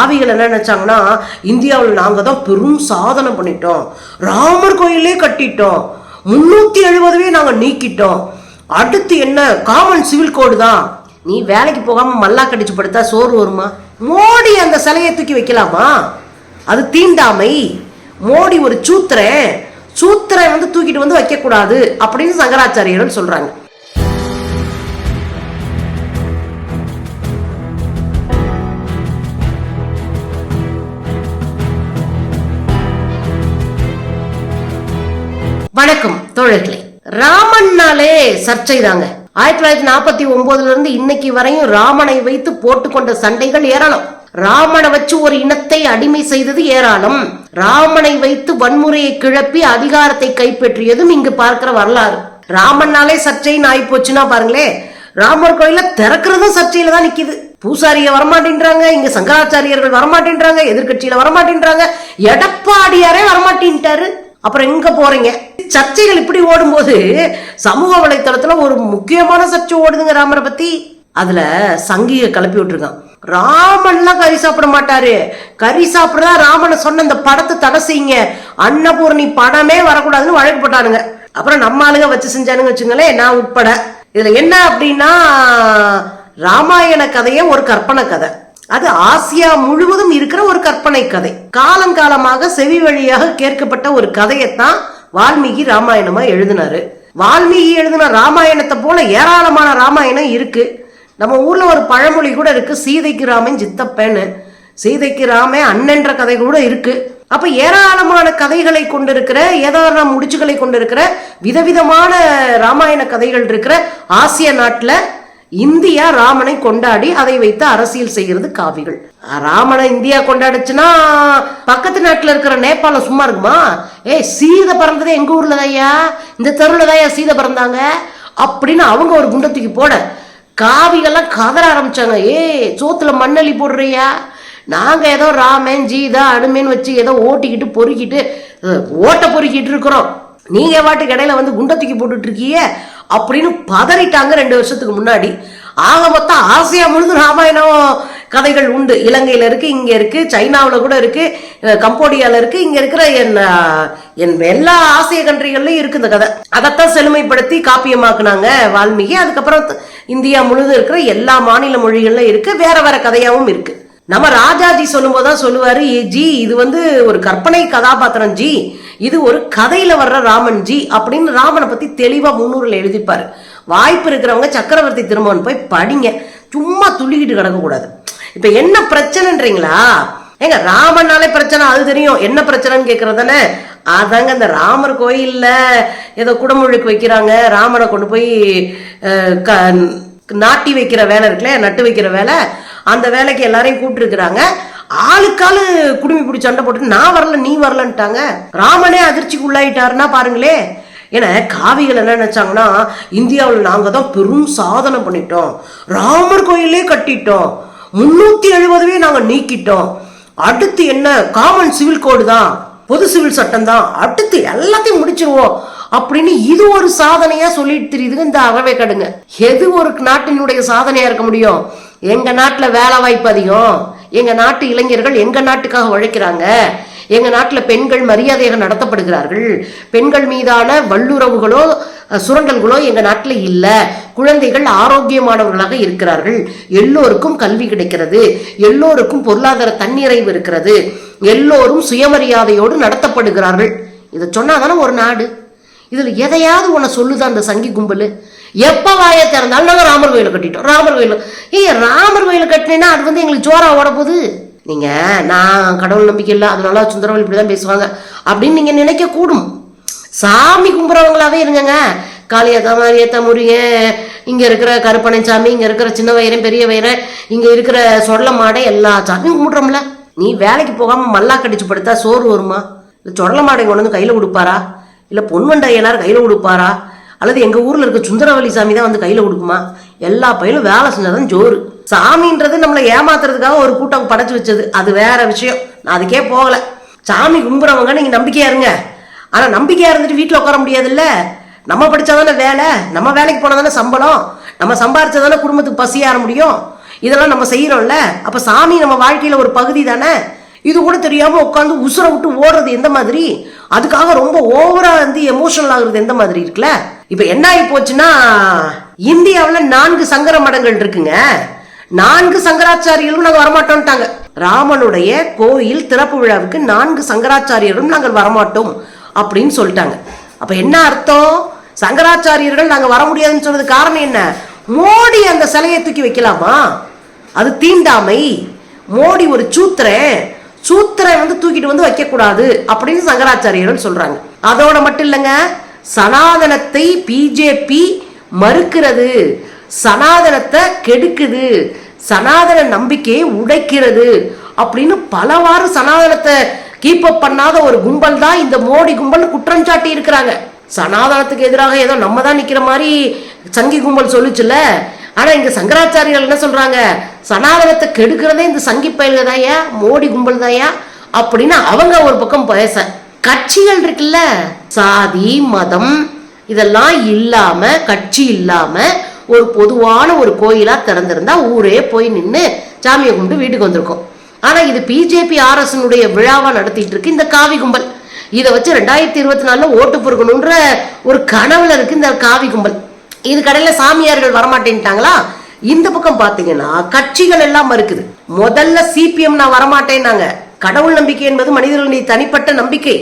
ஆவிகள் என்ன நினச்சாங்கன்னா இந்தியாவில் நாங்கள் தான் பெரும் சாதனை பண்ணிட்டோம். ராமர் கோயிலே கட்டிட்டோம். முன்னூற்றி எழுபதுவே நாங்கள் நீக்கிட்டோம். அடுத்து என்ன? காமன் சிவில் கோடு தான். நீ வேலைக்கு போகாமல் மல்லா கடிச்சு படுத்தா சோறு வருமா? மோடி அந்த சிலையை தூக்கி வைக்கலாமா? அது தீண்டாமை. மோடி ஒரு சூத்திரன். சூத்திரன் வந்து தூக்கிட்டு வந்து வைக்கக்கூடாது அப்படின்னு சங்கராச்சாரியர்கள் சொல்கிறாங்க வணக்கம் தோழர்களே. ராமன்னாலே சர்ச்சை தாங்க ஆயிரத்தி தொள்ளாயிரத்தி நாற்பத்தி ஒன்பதுல இருந்து இன்னைக்கு வரையும் ராமனை வைத்து போட்டுக்கொண்ட சண்டைகள் ஏராளம். ராமனை வச்சு ஒரு இனத்தை அடிமை செய்தது ஏராளம். ராமனை வைத்து வன்முறையை கிளப்பி அதிகாரத்தை கைப்பற்றியதும் இங்கு பார்க்கிற வரலாறு. ராமன்னாலே சர்ச்சைன்னு ஆகி போச்சுன்னா பாருங்களே ராமர் கோயில திறக்கிறதும் சர்ச்சையில தான் நிக்குது. பூசாரிய வரமாட்டேன்றாங்க இங்க சங்கராச்சாரியர்கள் வரமாட்டேன்றாங்க எதிர்கட்சியில வரமாட்டேன்றாங்க எடப்பாடியாரே வரமாட்டேன்ட்டாரு. அப்புறம் எங்க போறீங்க? சர்ச்சைகள் இப்படி ஓடும்போது சமூக வலைத்தளத்துல ஒரு முக்கியமான சர்ச்சை ஓடுதுங்க ராமரை பத்தி. அதுல சங்கிய கிளப்பி விட்டுருக்கான். ராமன்லாம் கறி சாப்பிட மாட்டாரு. கறி சாப்பிடுறதா ராமனை சொன்ன இந்த படத்தை தடை செய்யுங்க. அன்னபூர்ணி படமே வரக்கூடாதுன்னு வழக்கு போட்டானுங்க. அப்புறம் நம்ம ஆளுங்க வச்சு செஞ்சானுங்க வச்சுங்களேன் நான் உட்பட. இதுல என்ன அப்படின்னா ராமாயண கதையே ஒரு கற்பனை கதை. அது ஆசியா முழுவதும் இருக்கிற ஒரு கற்பனை கதை. காலங்காலமாக செவி வழியாக கேட்கப்பட்ட ஒரு கதையைத்தான் வால்மீகி ராமாயணமா எழுதினாரு. வால்மீகி எழுதின ராமாயணத்தை போல ஏராளமான ராமாயணம் இருக்கு. நம்ம ஊர்ல ஒரு பழமொழி கூட இருக்கு சீதைக்கு ராமன் சித்தப்பேன்னு சீதைக்கு ராமே அண்ணன்ற கதை கூட இருக்கு. அப்ப ஏராளமான கதைகளை கொண்டிருக்கிற ஏதான முடிச்சுகளை கொண்டிருக்கிற விதவிதமான ராமாயண கதைகள் இருக்கிற ஆசிய நாட்டுல இந்தியா ராமனை கொண்டாடி அதை வைத்து அரசியல் செய்கிறது காவிகள். ராமனை இந்தியா கொண்டாடுச்சுன்னா பக்கத்து நாட்டில் இருக்கிற நேபாளம் சும்மா இருக்குமா? ஏய் சீதை பிறந்தது எங்க ஊர்ல ஐயா இந்த தெருவில் தாயா சீதை பிறந்தாங்க? அப்படின்னு அவங்க ஒரு குண்டத்துக்கு போட காவிகள்லாம் கதற ஆரம்பிச்சாங்க. ஏய் சோத்துல மண்ணள்ளி போடுறியா? நாங்கள் ஏதோ ராமன் ஜீதா அனுமேன் வச்சு ஏதோ ஓட்டிக்கிட்டு பொறுக்கிட்டு ஓட்ட பொறுக்கிட்டு இருக்கிறோம். நீங்க வாட்டுக்கு இடையில வந்து குண்டை தூக்கி போட்டுட்டு இருக்கீங்க அப்படின்னு பதறிட்டாங்க ரெண்டு வருஷத்துக்கு முன்னாடி. ஆக மொத்தம் ஆசியா முழுதும் ராமாயணம் கதைகள் உண்டு. இலங்கையில் இருக்கு இங்கே இருக்கு சைனாவில் கூட இருக்கு கம்போடியாவில் இருக்குது இருக்கு இருக்கிற என் என் எல்லா ஆசிய கண்ட்ரிகள்லையும் இருக்கு இந்த கதை. அதைத்தான் செழுமைப்படுத்தி காப்பியமாக்குனாங்க வால்மீகி. அதுக்கப்புறம் இந்தியா முழுதும் இருக்கிற எல்லா மாநில மொழிகள்லையும் இருக்கு வேற வேற கதையாகவும் இருக்கு. நம்ம ராஜாஜி சொல்லும்போது தான் சொல்லுவார் ஜி இது வந்து ஒரு கற்பனை கதாபாத்திரம் ஜி. இது ஒரு கதையில் வர்ற ராமன் ஜி அப்படின்னு ராமனை பற்றி தெளிவாக முன்னூறுல எழுதிப்பார். வாய்ப்பு இருக்கிறவங்க சக்கரவர்த்தி திருமகன் போய் படிங்க. சும்மா துள்ளிக்கிட்டு கிடக்கக்கூடாது. இப்போ என்ன பிரச்சனைன்றீங்களா? ஏங்க ராமனாலே பிரச்சனை அது தெரியும். என்ன பிரச்சனைன்னு கேக்குறது தானே? அதாங்க இந்த ராமர் கோயிலில் ஏதோ குடமுழுக்கு வைக்கிறாங்க. ராமனை கொண்டு போய் க- நாட்டி வைக்கிற வேலை இருக்குல்ல நட்டு வைக்கிற வேலை. அந்த வேலைக்கு எல்லாரையும் கூப்பிட்டுருக்குறாங்க. ஆளுக்காளு குடுமி பிடிச்சி சண்டை போட்டு நான் வரல நீ வரலன்ட்டாங்க. ராமனே அதிர்ச்சிக்கு உள்ளாயிட்டாருன்னா பாருங்களே. ஏன்னா காவிகள் என்ன நினைச்சாங்கன்னா இந்தியாவில் நாங்கள் தான் பெரும் சாதனை பண்ணிட்டோம். ராமர் கோயிலே கட்டிட்டோம். முன்னூத்தி எழுபதுவே நாங்கள் நீக்கிட்டோம். அடுத்து என்ன? காமன் சிவில் கோடு தான். பொது சிவில் சட்டம் தான். அடுத்து எல்லாத்தையும் முடிச்சிருவோம் அப்படின்னு இது ஒரு சாதனையா சொல்லிட்டு தெரியுதுங்க இந்த அறவே கடுங்க. எது ஒரு நாட்டினுடைய சாதனையா இருக்க முடியும்? எங்க நாட்டுல வேலை வாய்ப்பு அதிகம். எங்க நாட்டு இளைஞர்கள் எங்க நாட்டுக்காக உழைக்கிறாங்க? எங்கள் நாட்டில் பெண்கள் மரியாதையாக நடத்தப்படுகிறார்கள். பெண்கள் மீதான வல்லுறவுகளோ சுரண்டல்களோ எங்கள் நாட்டில் இல்லை. குழந்தைகள் ஆரோக்கியமானவர்களாக இருக்கிறார்கள். எல்லோருக்கும் கல்வி கிடைக்கிறது. எல்லோருக்கும் பொருளாதார தன்னிறைவு இருக்கிறது. எல்லோரும் சுயமரியாதையோடு நடத்தப்படுகிறார்கள். இதை சொன்னாதானே ஒரு நாடு? இதில் எதையாவது உன்னை சொல்லுதா அந்த சங்கி கும்பல்? எப்போ வாய திறந்தாலும் நாங்கள் ராமர் கோயிலை கட்டிட்டோம். ராமர் கோயில் ஏய் ராமர் கோயிலை கட்டினேன்னா அது வந்து எங்களுக்கு ஜோரா ஓட போகுது. நீங்க நான் கடவுள் நம்பிக்கை இல்லை அதனால சுந்தரவல் இப்படிதான் பேசுவாங்க. அப்படின்னு நீங்க நினைக்க கூடும் சாமி கும்புறவங்களாவே இருங்கங்க. காளியாத்தா மாரியாத்தா முருகன் இங்க இருக்கிற கருப்பணசாமி இங்க இருக்கிற சின்ன வயிறன் பெரிய வயிறன் இங்க இருக்கிற சொள்ள மாடை எல்லா சாமியும் கும்பிடுறோம்ல. நீ வேலைக்கு போகாம மல்லா கடிச்சு படுத்தா சோறு வருமா? இல்ல சொடல மாடை கொண்டு வந்து கையில கொடுப்பாரா? இல்ல பொன்வண்டை எல்லாரும் கையில கொடுப்பாரா? அல்லது எங்க ஊர்ல இருக்க சுந்தரவல்லி சாமி தான் வந்து கையில கொடுக்குமா? எல்லா பையனும் வேலை செஞ்சாதான் ஜோறு. சாமின்றது நம்மளை ஏமாத்துறதுக்காக ஒரு கூட்டம் படைச்சு வச்சது. அது வேற விஷயம். நான் அதுக்கே போகல. சாமி கும்புறவங்க நீங்க நம்பிக்கையா இருங்க. ஆனா நம்பிக்கையா இருந்துட்டு வீட்டில் உட்கார முடியாதுல்ல? நம்ம படிச்சாதானே வேலை? நம்ம வேலைக்கு போனா தானே சம்பளம்? நம்ம சம்பாரிச்சாதானே குடும்பத்துக்கு பசியாற முடியும்? இதெல்லாம் நம்ம செய்யறோம்ல. அப்ப சாமி நம்ம வாழ்க்கையில ஒரு பகுதி தானே? இது கூட தெரியாம உட்காந்து உசுரை விட்டு ஓடுறது எந்த மாதிரி? அதுக்காக ரொம்ப ஓவரா வந்து எமோஷனல் ஆகுறது எந்த மாதிரி இருக்குல்ல? இப்ப என்ன ஆகி போச்சுன்னா இந்தியாவில் நான்கு சங்கர மடங்கள் இருக்குங்க. நான்கு சங்கராச்சாரியர்களும் நாங்க வரமாட்டோம்ட்டாங்க. ராமனுடைய கோயில் திறப்பு விழாவுக்கு நான்கு சங்கராச்சாரியர்களும் நாங்கள் வரமாட்டோம் அப்படின்னு சொல்லிட்டாங்க. அப்ப என்ன அர்த்தம்? சங்கராச்சாரியர்கள் நாங்க வர முடியாதுன்னு சொன்னது காரணம் என்ன? மோடி அந்த சிலையை தூக்கி வைக்கலாமா? அது தீண்டாமை. மோடி ஒரு சூத்திரன். சூத்திரன் வந்து தூக்கிட்டு வந்து வைக்கக்கூடாது அப்படின்னு சங்கராச்சாரியர்கள் சொல்றாங்க. அதோட மட்டும் இல்லைங்க சனாதனத்தை பிஜேபி மறுக்கிறது. சனாதனத்தை கெடுக்குது. சனாதன நம்பிக்கையை உடைக்கிறது அப்படின்னு பலவாறு சனாதனத்தை கீப் அப் பண்ணாத ஒரு கும்பல் தான் இந்த மோடி கும்பல் குற்றம் சாட்டி இருக்கிறாங்க. சனாதனத்துக்கு எதிராக ஏதோ நம்ம தான் நிக்கிற மாதிரி சங்கி கும்பல் சொல்லுச்சுல ஆனா இங்க சங்கராச்சாரிகள் என்ன சொல்றாங்க? சனாதனத்தை கெடுக்கிறதே இந்த சங்கி பயில்கள் தாயா மோடி கும்பல் தாயா அப்படின்னு அவங்க ஒரு பக்கம் பேச. கட்சிகள் இருக்குல்ல? சாதி மதம் இதெல்லாம் இல்லாம கட்சி இல்லாம ஒரு பொதுவான ஒரு கோயிலா திறந்திருந்தா ஊரே போய் நின்று சாமியை கும்பிட்டு வீட்டுக்கு வந்திருக்கோம். ஆனா இது பிஜேபி ஆர்எஸ்னுடைய விழாவா நடத்திட்டு இருக்கு இந்த காவி கும்பல். இதை வச்சு ரெண்டாயிரத்தி இருபத்தி நாலுல ஓட்டு பொறுக்கணுன்ற ஒரு கனவுல இருக்கு இந்த காவி கும்பல். இது கடையில சாமியார்கள் வரமாட்டேன்ட்டாங்களா? இந்த பக்கம் பாத்தீங்கன்னா கட்சிகள் எல்லாம் இருக்குது முதல்ல சிபிஎம் நான் வரமாட்டேன்னாங்க. கடவுள் நம்பிக்கை என்பது மனிதர்களுடைய தனிப்பட்ட நம்பிக்கை.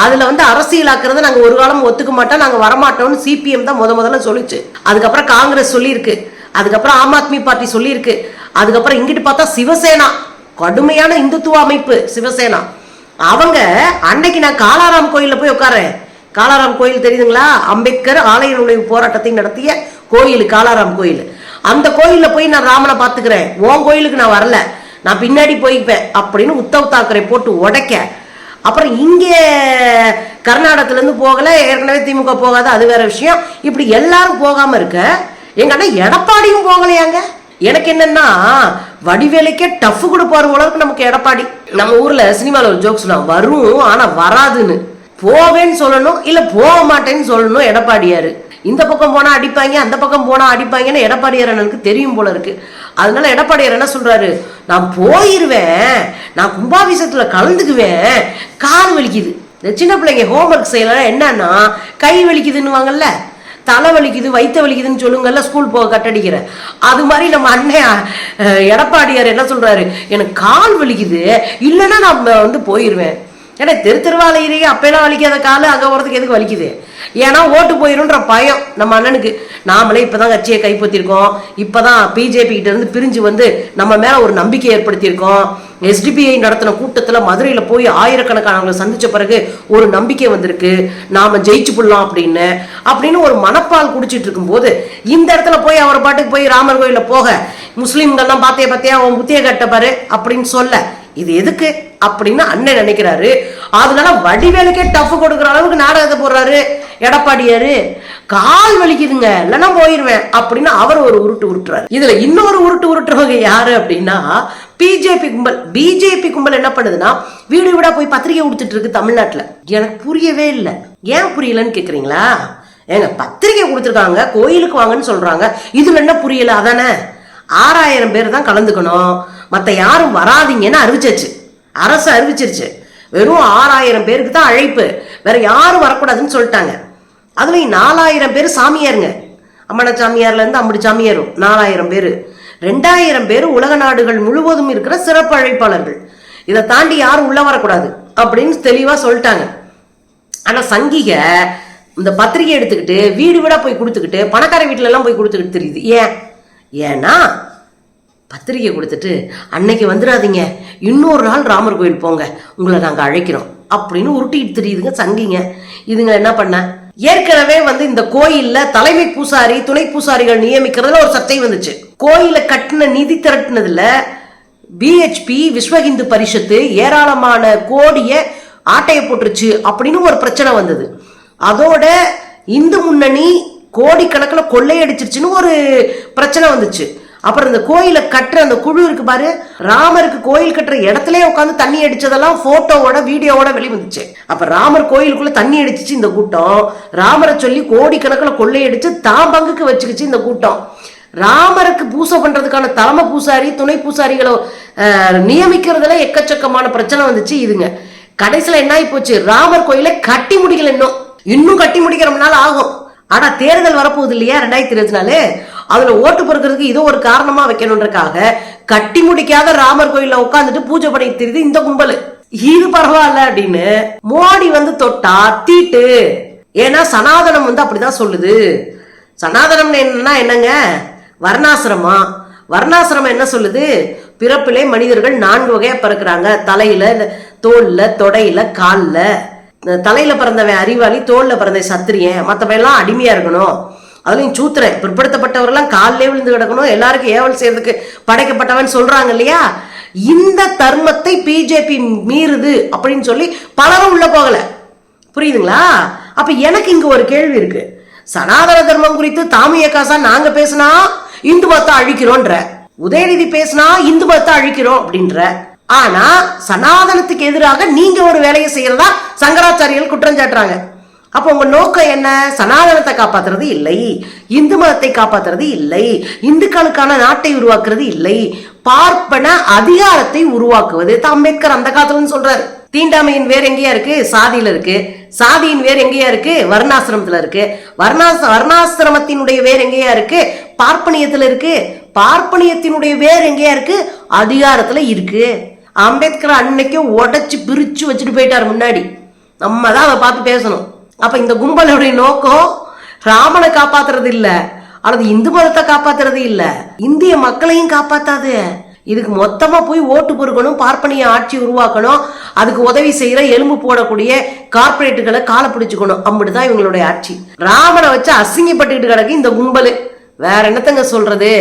அதுல வந்து அரசியலாக்குறத நாங்க ஒரு காலம் ஒத்துக்க மாட்டோம் நாங்க வரமாட்டோம்னு சிபிஎம் தான் முத முதல்ல சொல்லிச்சு. அதுக்கப்புறம் காங்கிரஸ் சொல்லியிருக்கு அதுக்கப்புறம் ஆம் ஆத்மி பார்ட்டி சொல்லியிருக்கு அதுக்கப்புறம் இங்கிட்டு பார்த்தா சிவசேனா கடுமையான இந்துத்துவ அமைப்பு சிவசேனா. அவங்க அன்னைக்கு நான் காலாராம் கோயிலில் போய் உட்காரேன் காலாராம் கோயில் தெரியுதுங்களா? அம்பேத்கர் ஆலய நுழைவு போராட்டத்தை நடத்திய கோயில் காலாராம் கோயில். அந்த கோயிலில் போய் நான் ராமனை பாத்துக்கிறேன் உன் கோயிலுக்கு நான் வரல. நான் பின்னாடி போய்ப்பேன் அப்படின்னு உத்தவ் தாக்கரை போட்டு உடைக்க. அப்புறம் இங்கே கர்நாடகத்துலேருந்து போகலை ஏற்கனவே திமுக போகாத அது வேற விஷயம். இப்படி எல்லாரும் போகாமல் இருக்க எங்கள் அண்ணன் எடப்பாடியும் போகலையாங்க? எனக்கு என்னன்னா வடிவேலைக்கே டஃப் கொடுப்பாரு அளவுக்கு நமக்கு எடப்பாடி. நம்ம ஊர்ல சினிமாவில் ஒரு ஜோக் சொல்லுவாங்க வரும் ஆனா வராதுன்னு. போவேன்னு சொல்லணும் இல்ல போக மாட்டேன்னு சொல்லணும் எடப்பாடியாரு. இந்த பக்கம் போனா அடிப்பாங்க அந்த பக்கம் போனா அடிப்பாங்கன்னு எடப்பாடியார் அண்ணனுக்கு தெரியும் போல இருக்கு. அதனால எடப்பாடியார் என்ன சொல்றாரு? நான் போயிருவேன் நான் கும்பாபிஷேகத்துல கலந்துக்குவேன் கால் வலிக்குது. இந்த சின்ன பிள்ளைங்க ஹோம்ஒர்க் செய்யலாம் என்னன்னா கை வலிக்குதுன்னுவாங்கல்ல தலை வலிக்குது வயிற்று வலிக்குதுன்னு சொல்லுங்கல்ல ஸ்கூல் போக கட்டடிக்கிற. அது மாதிரி நம்ம அண்ணன் எடப்பாடியார் என்ன சொல்றாரு? எனக்கு கால் வலிக்குது இல்லைன்னா நான் வந்து போயிடுவேன் ஏன்னா தெரு திருவாலையிலேயே அப்பெல்லாம் வலிக்காத காலு அங்கே போகிறதுக்கு எதுக்கு வலிக்குது? ஏன்னா ஓட்டு போயிரும்ன்ற பயம். நம்ம அண்ணனுக்கு நாமளே இப்பதான் கட்சியை கைப்பற்றிருக்கோம். இப்பதான் பிஜேபி கிட்ட இருந்து பிரிஞ்சு வந்து நம்ம மேல ஒரு நம்பிக்கை ஏற்படுத்தியிருக்கோம். எஸ்டிபிஐ நடத்தின கூட்டத்தில் மதுரையில் போய் ஆயிரக்கணக்கானவங்களை சந்தித்த பிறகு ஒரு நம்பிக்கை வந்திருக்கு. நாம் ஜெயிச்சு போடலாம் அப்படின்னு. அப்படின்னு ஒரு மனப்பால் குடிச்சிட்டு இருக்கும்போது இந்த இடத்துல போய் அவர் பாட்டுக்கு போய் ராமர் கோயிலில் போக. முஸ்லீம்கள்லாம் பார்த்தே பார்த்தே அவன் புத்திய கட்டப்பாரு அப்படின்னு சொல்ல. இது எதுக்கு அப்படின்னு அண்ணன் நினைக்கிறாரு. அதனால வடிவேலுக்கே டஃப் கொடுக்குற அளவுக்கு நாடகத்தை போடுறாரு. எடப்பாடியாரு கால் வலிக்குதுங்க இல்லைன்னா போயிருவேன் அப்படின்னு அவர் ஒரு உருட்டு உருட்டுறாரு. இதுல இன்னொரு உருட்டு உருட்டுறவங்க யாரு அப்படின்னா பிஜேபி கும்பல். பிஜேபி கும்பல் என்ன பண்ணுதுன்னா வீடு வீடா போய் பத்திரிகை கொடுத்துட்டு இருக்கு தமிழ்நாட்டுல. எனக்கு புரியவே இல்லை. ஏன் புரியலன்னு கேக்குறீங்களா? ஏங்க பத்திரிகை கொடுத்துருக்காங்க கோயிலுக்கு வாங்கன்னு சொல்றாங்க. இதுல என்ன புரியல? அதானே. ஆறாயிரம் பேர் தான் கலந்துக்கணும். மற்ற யாரும் வராதீங்கன்னு அறிவிச்சிருச்சு. அரசு அறிவிச்சிருச்சு. வெறும் ஆறாயிரம் பேருக்கு தான் அழைப்பு. வேற யாரும் வரக்கூடாதுன்னு சொல்லிட்டாங்க. அதுலேயும் நாலாயிரம் பேர் சாமியாருங்க. அம்மன சாமியார்லேருந்து அம்படி சாமியாரும் நாலாயிரம் பேர். ரெண்டாயிரம் பேர் உலக நாடுகள் முழுவதும் இருக்கிற சிறப்பு அழைப்பாளர்கள். இதை தாண்டி யாரும் உள்ள வரக்கூடாது அப்படின்னு தெளிவாக சொல்லிட்டாங்க. ஆனால் சங்கிக இந்த பத்திரிகை எடுத்துக்கிட்டு வீடு வீடாக போய் கொடுத்துக்கிட்டு பணக்கார வீட்டிலலாம் போய் கொடுத்துக்கிட்டு தெரியுது. ஏன்? ஏன்னா பத்திரிகை கொடுத்துட்டு அன்னைக்கு வந்துடாதீங்க. இன்னொரு நாள் ராமர் கோயில் போங்க. உங்களை நாங்கள் அழைக்கிறோம். அப்படின்னு உருட்டிட்டு தெரியுதுங்க சங்கிங்க. இதுங்க என்ன பண்ண? ஏற்கனவே வந்து இந்த கோயில்ல தலைமை பூசாரி துணை பூசாரிகள் நியமிக்கிறதுல ஒரு சர்ச்சை வந்துச்சு. கோயிலை கட்டின நிதி திரட்டினதுல பிஹெச்பி விஸ்வ இந்து பரிஷத்து ஏராளமான கோடிய ஆட்டைய போட்டுருச்சு அப்படின்னு ஒரு பிரச்சனை வந்தது. அதோட இந்து முன்னணி கோடிக்கணக்கில் கொள்ளையடிச்சிருச்சுன்னு ஒரு பிரச்சனை வந்துச்சு. அப்புறம் இந்த கோயிலை கட்டுற அந்த குழு இருக்கு பாரு. ராமருக்கு கோயில் கட்டுற இடத்துல உட்காந்து தண்ணி அடிச்சதெல்லாம் போட்டோவோட வீடியோவோட வெளிவந்துச்சு. அப்ப ராமர் கோயிலுக்குள்ள தண்ணி அடிச்சிச்சு இந்த கூட்டம். ராமரை சொல்லி கோடிக்கணக்கில் கொள்ளையடிச்சு தான் பங்குக்கு வச்சுக்கிச்சு இந்த கூட்டம். ராமருக்கு பூசை பண்றதுக்கான தலைமை பூசாரி துணை பூசாரிகளை நியமிக்கிறதுல எக்கச்சக்கமான பிரச்சனை வந்துச்சு இதுங்க. கடைசியில என்ன ஆகி போச்சு? ராமர் கோயிலை கட்டி முடிக்கல இன்னும். இன்னும் கட்டி முடிக்கிறோம்னால ஆகும். ஆனா தேர்தல் வரப்போகுது இல்லையா? ரெண்டாயிரத்தி இருபத்தி நாலு. அதுல ஓட்டு பொறுக்கிறதுக்கு இதோ ஒரு காரணமா வைக்கணுன்றக்காக கட்டி முடிக்காத ராமர் கோயில்ல உட்காந்துட்டு பூஜை பண்ணி தெரியுது இந்த கும்பல். இது பரவாயில்ல அப்படின்னு மோடி வந்து தொட்டா தீட்டு. ஏன்னா சனாதனம் வந்து அப்படிதான் சொல்லுது. சனாதனம் என்னன்னா என்னங்க? வர்ணாசிரமா வர்ணாசிரமம் என்ன சொல்லுது? பிறப்பிலே மனிதர்கள் நான்கு வகையா பிறக்கிறாங்க. தலையில தோல்ல தொடையில காலில். தலையில பிறந்தவன் அறிவாளி தோல்ல பிறந்த சத்திரியன். மத்தவன் எல்லாம் அடிமையா இருக்கணும். அதுலையும் சூத்திரன் பிற்படுத்தப்பட்டவரெல்லாம் காலிலே விழுந்து கிடக்கணும் எல்லாருக்கும் ஏவல் செய்யறதுக்கு படைக்கப்பட்டவன் சொல்றாங்க இல்லையா? இந்த தர்மத்தை பிஜேபி மீறுது அப்படின்னு சொல்லி பலரும் உள்ள போகல. புரியுதுங்களா? அப்ப எனக்கு இங்க ஒரு கேள்வி இருக்கு. சனாதன தர்மம் குறித்து தாமிய காசா நாங்க பேசினா இந்து மதத்தை அழிக்கிறோன்ற உதயநிதி பேசினா இந்து மதத்தை அழிக்கிறோம் அப்படின்ற. ஆனா சனாதனத்துக்கு எதிராக நீங்க ஒரு வேலையை செய்யறதா சங்கராச்சாரியர்கள் குற்றம் சாட்டுறாங்க. அப்போ உங்க நோக்கம் என்ன? சனாதனத்தை காப்பாத்துறது இல்லை. இந்து மதத்தை காப்பாத்துறது இல்லை. இந்துக்களுக்கான நாட்டை உருவாக்குறது இல்லை. பார்ப்பன அதிகாரத்தை உருவாக்குவது. அம்பேத்கர் அந்த காலத்துல சொல்றாரு. தீண்டாமையின் வேர் எங்கேயா இருக்கு? சாதியில இருக்கு. சாதியின் வேர் எங்கேயா இருக்கு? வர்ணாசிரமத்துல இருக்கு. வர்ணாச வர்ணாசிரமத்தினுடைய வேர் எங்கேயா இருக்கு? பார்ப்பனியத்துல இருக்கு. பார்ப்பனியத்தினுடைய வேர் எங்கேயா இருக்கு? அதிகாரத்துல இருக்கு. அம்பேத்கர் அன்னைக்கே உடச்சு பிரிச்சு வச்சுட்டு போயிட்டாரு முன்னாடி. நம்ம தான் அதை பார்த்து பேசணும். அப்ப இந்த கும்பலுடைய நோக்கம் ராமனை காப்பாத்துறது இல்ல அல்லது இந்து மதத்தை காப்பாத்துறது இல்ல. இந்திய மக்களையும் காப்பாத்தாது. இதுக்கு மொத்தமா போய் ஓட்டு பொறுக்கணும் பார்ப்பனிய ஆட்சி உருவாக்கணும் அதுக்கு உதவி செய்யற எலும்பு போடக்கூடிய கார்ப்பரேட்டுகளை காலை பிடிச்சுக்கணும். அப்படிதான் இவங்களுடைய ஆட்சி. ராமனை வச்சு அசிங்கப்பட்டுக்கிட்டு கிடக்கு இந்த கும்பல். வேற என்னத்தங்க சொல்றது?